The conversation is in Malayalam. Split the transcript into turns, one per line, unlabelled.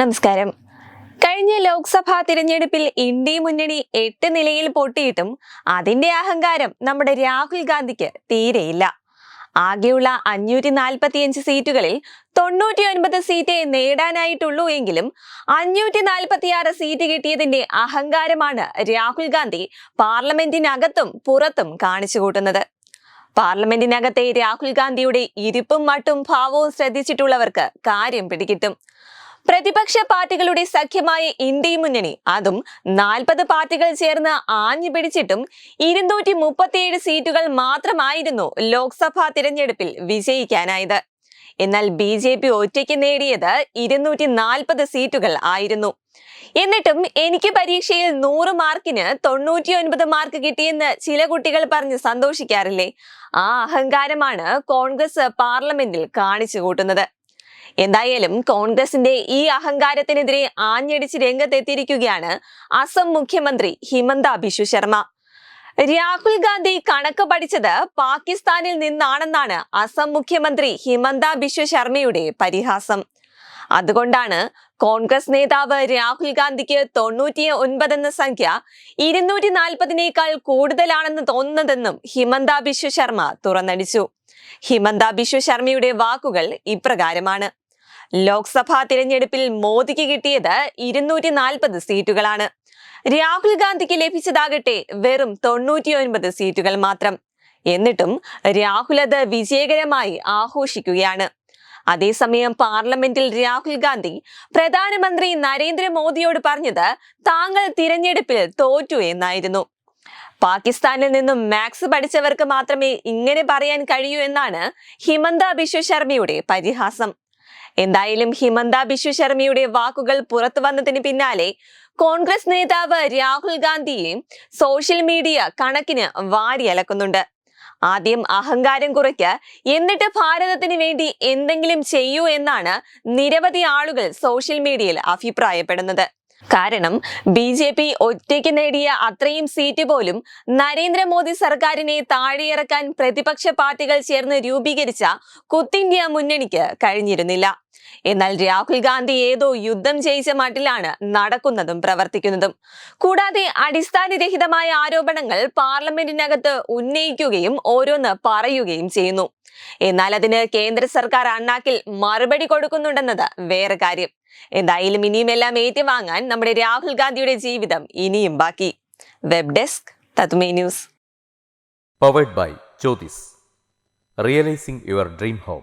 നമസ്കാരം. കഴിഞ്ഞ ലോക്സഭാ തിരഞ്ഞെടുപ്പിൽ ഇന്ത്യ മുന്നണി എട്ട് നിലയിൽ പൊട്ടിയിട്ടും അതിന്റെ അഹങ്കാരം നമ്മുടെ രാഹുൽ ഗാന്ധിക്ക് തീരെയില്ല. ആകെയുള്ള അഞ്ഞൂറ്റി നാൽപ്പത്തിയഞ്ച് സീറ്റുകളിൽ തൊണ്ണൂറ്റി ഒൻപത് സീറ്റേ നേടാനായിട്ടുള്ളൂ എങ്കിലും അഞ്ഞൂറ്റി നാൽപ്പത്തിയാറ് സീറ്റ് കിട്ടിയതിന്റെ അഹങ്കാരമാണ് രാഹുൽ ഗാന്ധി പാർലമെന്റിനകത്തും പുറത്തും കാണിച്ചു കൂട്ടുന്നത്. പാർലമെന്റിനകത്തെ രാഹുൽ ഗാന്ധിയുടെ ഇരിപ്പും മട്ടും ഭാവവും ശ്രദ്ധിച്ചിട്ടുള്ളവർക്ക് കാര്യം പിടികിട്ടും. പ്രതിപക്ഷ പാർട്ടികളുടെ സഖ്യമായ ഇന്ത്യ മുന്നണി അതും നാൽപ്പത് പാർട്ടികൾ ചേർന്ന് ആഞ്ഞു പിടിച്ചിട്ടും ഇരുന്നൂറ്റി മുപ്പത്തിയേഴ് സീറ്റുകൾ മാത്രമായിരുന്നു ലോക്സഭാ തിരഞ്ഞെടുപ്പിൽ വിജയിക്കാനായത്. എന്നാൽ ബി ജെ പി ഒറ്റയ്ക്ക് നേടിയത് ഇരുന്നൂറ്റി നാൽപ്പത് സീറ്റുകൾ ആയിരുന്നു. എന്നിട്ടും എനിക്ക് പരീക്ഷയിൽ നൂറ് മാർക്കിന് തൊണ്ണൂറ്റി ഒൻപത് മാർക്ക് കിട്ടിയെന്ന് ചില കുട്ടികൾ പറഞ്ഞ് സന്തോഷിക്കാറില്ലേ? ആ അഹങ്കാരമാണ് കോൺഗ്രസ് പാർലമെന്റിൽ കാണിച്ചു കൂട്ടുന്നത്. എന്തായാലും കോൺഗ്രസിന്റെ ഈ അഹങ്കാരത്തിനെതിരെ ആഞ്ഞടിച്ച് രംഗത്തെത്തിയിരിക്കുകയാണ് അസം മുഖ്യമന്ത്രി ഹിമന്ത ബിശ്വ ശർമ്മ. രാഹുൽ ഗാന്ധി കണക്ക് പഠിച്ചത് പാകിസ്ഥാനിൽ നിന്നാണെന്നാണ് അസം മുഖ്യമന്ത്രി ഹിമന്ത ബിശ്വ ശർമ്മയുടെ പരിഹാസം. അതുകൊണ്ടാണ് കോൺഗ്രസ് നേതാവ് രാഹുൽ ഗാന്ധിക്ക് തൊണ്ണൂറ്റി ഒൻപത് എന്ന സംഖ്യ ഇരുന്നൂറ്റി നാൽപ്പതിനേക്കാൾ കൂടുതലാണെന്ന് തോന്നുന്നതെന്നും ഹിമന്ത ബിശ്വ ശർമ്മ തുറന്നടിച്ചു. ഹിമന്ത ബിശ്വ ശർമ്മയുടെ വാക്കുകൾ ഇപ്രകാരമാണ്. ലോക്സഭാ തിരഞ്ഞെടുപ്പിൽ മോദിക്ക് കിട്ടിയത് ഇരുന്നൂറ്റി നാൽപ്പത് സീറ്റുകളാണ്. രാഹുൽ ഗാന്ധിക്ക് ലഭിച്ചതാകട്ടെ വെറും തൊണ്ണൂറ്റിയൊൻപത് സീറ്റുകൾ മാത്രം. എന്നിട്ടും രാഹുൽ അത് വിജയകരമായി ആഘോഷിക്കുകയാണ്. അതേസമയം പാർലമെന്റിൽ രാഹുൽ ഗാന്ധി പ്രധാനമന്ത്രി നരേന്ദ്രമോദിയോട് പറഞ്ഞത് താങ്കൾ തിരഞ്ഞെടുപ്പിൽ തോറ്റു എന്നായിരുന്നു. പാകിസ്ഥാനിൽ നിന്നും മാത്സ് പഠിച്ചവർക്ക് മാത്രമേ ഇങ്ങനെ പറയാൻ കഴിയൂ എന്നാണ് ഹിമന്ത ബിശ്വ ശർമ്മയുടെ പരിഹാസം. എന്തായാലും ഹിമന്ത ബിശ്വ ശർമ്മയുടെ വാക്കുകൾ പുറത്തു വന്നതിന് പിന്നാലെ കോൺഗ്രസ് നേതാവ് രാഹുൽ ഗാന്ധിയെ സോഷ്യൽ മീഡിയ കണക്കിന് വാരിയലക്കുന്നുണ്ട് ആദ്യം അഹങ്കാരം കുറയ്ക്ക് എന്നിട്ട് ഭാരതത്തിന് വേണ്ടി എന്തെങ്കിലും ചെയ്യൂ എന്നാണ് നിരവധി ആളുകൾ സോഷ്യൽ മീഡിയയിൽ അഭിപ്രായപ്പെടുന്നത്. കാരണം ബി ജെ പി ഒറ്റയ്ക്ക് നേടിയ അത്രയും സീറ്റ് പോലും നരേന്ദ്രമോദി സർക്കാരിനെ താഴെയിറക്കാൻ പ്രതിപക്ഷ പാർട്ടികൾ ചേർന്ന് രൂപീകരിച്ച കുത്തിന്ത്യ മുന്നണിക്ക് കഴിഞ്ഞിരുന്നില്ല. എന്നാൽ രാഹുൽ ഗാന്ധി ഏതോ യുദ്ധം ജയിച്ച മട്ടിലാണ് നടക്കുന്നതും പ്രവർത്തിക്കുന്നതും. കൂടാതെ അടിസ്ഥാനരഹിതമായ ആരോപണങ്ങൾ പാർലമെന്റിനകത്ത് ഉന്നയിക്കുകയും ഓരോന്ന് പറയുകയും ചെയ്യുന്നു. എന്നാൽ അതിന് കേന്ദ്ര സർക്കാർ അണ്ണാക്കിൽ മറുപടി കൊടുക്കുന്നുണ്ടെന്നത് വേറെ കാര്യം. എന്തായാലും ഇനിയും എല്ലാം ഏറ്റുവാങ്ങാൻ നമ്മുടെ രാഹുൽ ഗാന്ധിയുടെ ജീവിതം ഇനിയും ബാക്കി. Web desk news.
Powered by Jyothis realising your dream home